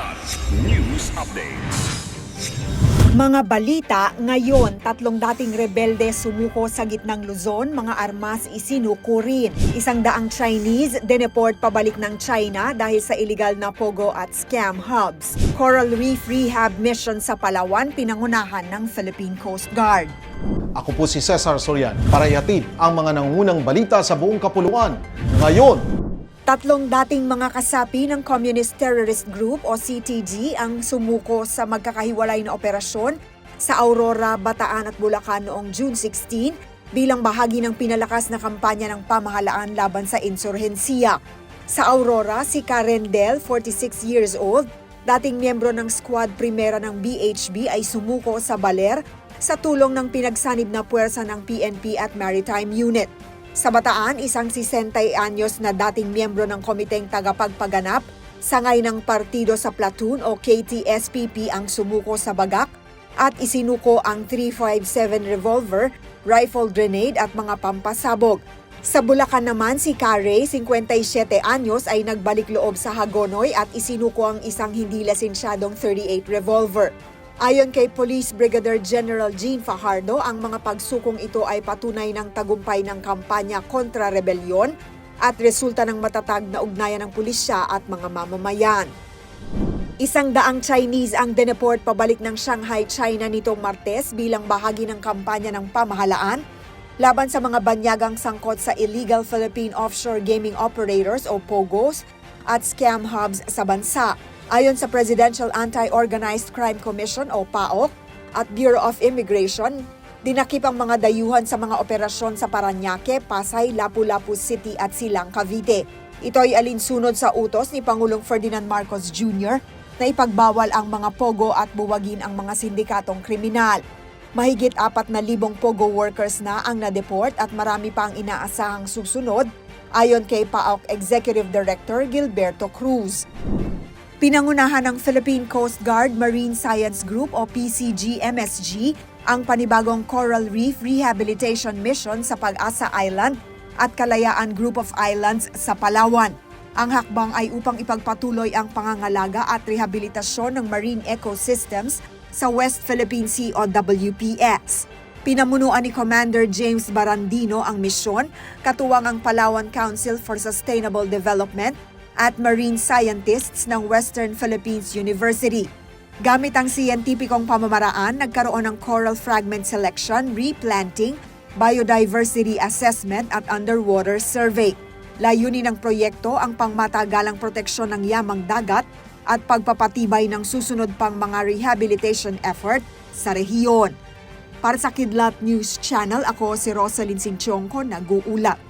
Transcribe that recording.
Kidlat News Updates. Mga balita, ngayon, tatlong dating rebelde sumuko sa gitnang Luzon, mga armas isinukurin. Isang daang Chinese, dineport pabalik ng China dahil sa illegal na pogo at scam hubs. Coral Reef Rehab Mission sa Palawan, pinangunahan ng Philippine Coast Guard. Ako po si Cesar Sorian para ihatid ang mga nangungunang balita sa buong kapuluan. Ngayon, Tatlong dating mga kasapi ng Communist Terrorist Group o CTG ang sumuko sa magkakahiwalay na operasyon sa Aurora, Bataan at Bulacan noong June 16 bilang bahagi ng pinalakas na kampanya ng pamahalaan laban sa insurhensiya. Sa Aurora, si Karen Del, 46 years old, dating miyembro ng Squad Primera ng BHB ay sumuko sa Baler sa tulong ng pinagsanib na puwersa ng PNP at Maritime Unit. Sa Bataan, isang 60 anyos na dating miyembro ng Komiteng Tagapagpaganap, sangay ng partido sa platoon o KTSPP ang sumuko sa bagak at isinuko ang 357 revolver, rifle grenade at mga pampasabog. Sa Bulacan naman, si Kare, 57 anyos, ay nagbalik loob sa Hagonoy at isinuko ang isang hindi lisensyadong 38 revolver. Ayon kay Police Brigadier General Gene Fajardo, ang mga pagsukong ito ay patunay ng tagumpay ng kampanya kontra rebelyon at resulta ng matatag na ugnayan ng pulisya at mga mamamayan. Isang daang Chinese ang dineport pabalik ng Shanghai, China nitong Martes bilang bahagi ng kampanya ng pamahalaan laban sa mga banyagang sangkot sa illegal Philippine Offshore Gaming Operators o POGOs at scam hubs sa bansa. Ayon sa Presidential Anti-Organized Crime Commission o PAOK at Bureau of Immigration, dinakip ang mga dayuhan sa mga operasyon sa Paranaque, Pasay, Lapu-Lapu City at Silang Cavite. Ito ay alinsunod sa utos ni Pangulong Ferdinand Marcos Jr. na ipagbawal ang mga pogo at buwagin ang mga sindikatong kriminal. Mahigit apat na libong pogo workers na ang na-deport at marami pa ang inaasahang susunod ayon kay PAOK Executive Director Gilberto Cruz. Pinangunahan ng Philippine Coast Guard Marine Science Group o PCG-MSG ang panibagong Coral Reef Rehabilitation Mission sa Pag-asa Island at Kalayaan Group of Islands sa Palawan. Ang hakbang ay upang ipagpatuloy ang pangangalaga at rehabilitasyon ng marine ecosystems sa West Philippine Sea o WPS. Pinamunuan ni Commander James Barandino ang misyon, katuwang ang Palawan Council for Sustainable Development at marine scientists ng Western Philippines University. Gamit ang siyentipikong pamamaraan, nagkaroon ng coral fragment selection, replanting, biodiversity assessment at underwater survey. Layunin ng proyekto ang pangmatagalang proteksyon ng yamang dagat at pagpapatibay ng susunod pang mga rehabilitation effort sa rehiyon. Para sa Kidlat News Channel, ako si Rosalyn Sinchongko, nag-uulat.